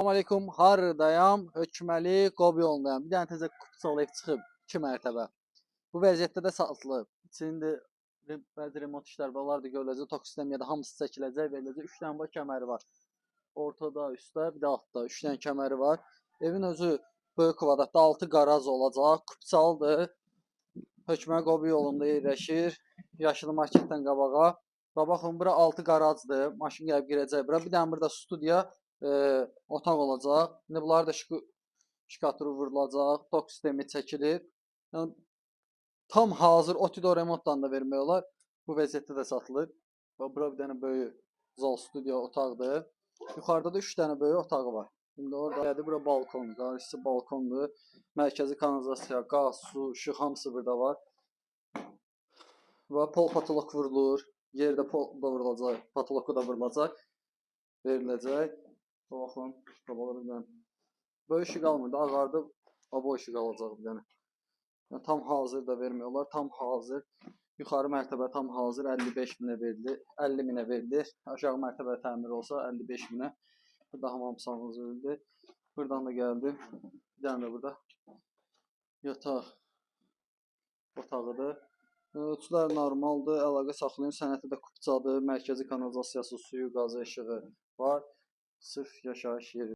Salamünaleyküm, hardayam? Hökməli Qobi yolundayam. Bir dənə təzə ev çıxıb 2 mərtəbə. Bu vəziyyətdə də satılıb. İçində bəzi remont işlər var, onlar da görüləcək. Tok sistemiyə də hamısı çəkiləcək, veriləcək. 3 dənə var kəməri var. Ortada, üstdə, bir də altda 3 dənə kəməri var. Evin özü böyük kvadratda 6 qaraj olacaq. Kupçalıdır. Hökməli Qobi yolunda yerləşir. Yaşılı marketdən qabağa. Və baxın, bura 6 qarajdır. Maşın gəlib girəcək bura. Bir dənə burada studiya, e, otaq olacaq. İndi bunlar da şık şkaturu vurulacaq. Tok sistemi çəkilir. Yəni tam hazır Otido remontdan da vermək olar. Bu vəziyyətdə də satılır. Və bura bir dənə böyük zal studiya otaqdır. Yuxarıda da 3 dənə böyük otağı var. İndi orada gəlir bura balkon, qarşısı balkondur. Mərkəzi kanalizasiya, qaz, su, işıq hamısı burada var. Və pol patolok vurulur. Yerdə pol da vurulacaq, patoloku da vurulacaq. Veriləcək. Baxın, qabağa bir dənə. Böyük işıq almır da, ağardı. Abo işıq alacaq bir dənə. Yəni, tam hazır da vermək olar, tam hazır. Yuxarı mərtəbə tam hazır 55 minə verilir, 50 minə verilir. Aşağı mərtəbə təmir olsa 55 minə. Burada hamam salonumuz verildi. Buradan da gəldim. Bir dənə də burada yataq otağıdır. Ölçülər normaldır, əlaqə saxlayın. Sənəti də kupçadır, mərkəzi kanalizasiyası, suyu, qazı, işığı var. Sırf yaşayış yeri.